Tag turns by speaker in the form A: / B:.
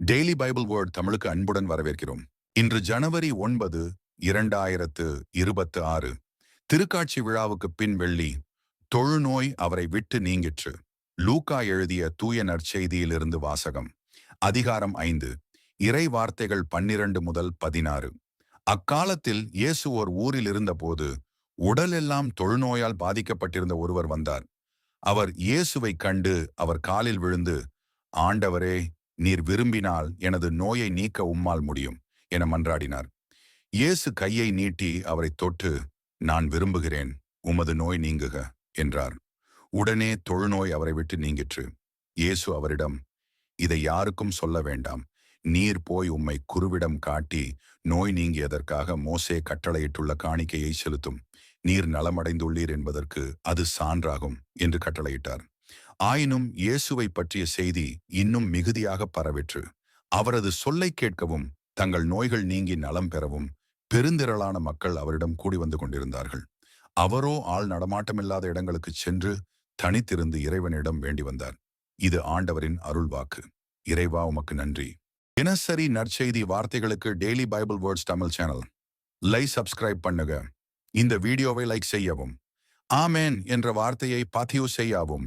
A: Daily Bible word தமிழுக்கு அன்புடன் வரவேற்கிறோம். இன்று ஜனவரி ஒன்பது இரண்டாயிரத்து இருபத்து ஆறு. திருக்காட்சி விழாவுக்கு பின் வெள்ளி தொழுநோய் அவரை விட்டு நீங்கிற்று. லூக்கா எழுதிய தூய நற்செய்தியிலிருந்து வாசகம். அதிகாரம் ஐந்து இறை வார்த்தைகள் பன்னிரண்டு முதல் பதினாறு. அக்காலத்தில் இயேசு ஓர் ஊரில் இருந்தபோது உடலெல்லாம் தொழுநோயால் பாதிக்கப்பட்டிருந்த ஒருவர் வந்தார். அவர் இயேசுவை கண்டு அவர் காலில் விழுந்து ஆண்டவரே நீர் விரும்பினால் எனது நோயை நீக்க உம்மால் முடியும் என மன்றாடினார். இயேசு கையை நீட்டி அவரை தொட்டு நான் விரும்புகிறேன் உமது நோய் நீங்குக என்றார். உடனே தொழுநோய் அவரை விட்டு நீங்கிற்று. இயேசு அவரிடம் இதை யாருக்கும் சொல்ல வேண்டாம். நீர் போய் உம்மை குருவிடம் காட்டி நோய் நீங்கியதற்காக மோசே கட்டளையிட்டுள்ள காணிக்கையை செலுத்தும். நீர் நலமடைந்துள்ளீர் என்பதற்கு அது சான்றாகும் என்று கட்டளையிட்டார். ஆயினும் இயேசுவை பற்றிய செய்தி இன்னும் மிகுதியாக பரவிற்று. அவரது சொல்லை கேட்கவும் தங்கள் நோய்கள் நீங்கி நலம் பெறவும் பெருந்திரளான மக்கள் அவரிடம் கூடி வந்து கொண்டிருந்தார்கள். அவரோ ஆள் நடமாட்டமில்லாத இடங்களுக்கு சென்று தனித்திருந்து இறைவனிடம் வேண்டி வந்தார். இது ஆண்டவரின் அருள்வாக்கு. இறைவா உமக்கு நன்றி. தினசரி நற்செய்தி வார்த்தைகளுக்கு daily Bible words Tamil channel. லை சப்ஸ்கிரைப் பண்ணுங்க இந்த வீடியோவை லைக் செய்யவும். ஆமேன் என்ற வார்த்தையை பதிவு செய்யவும்.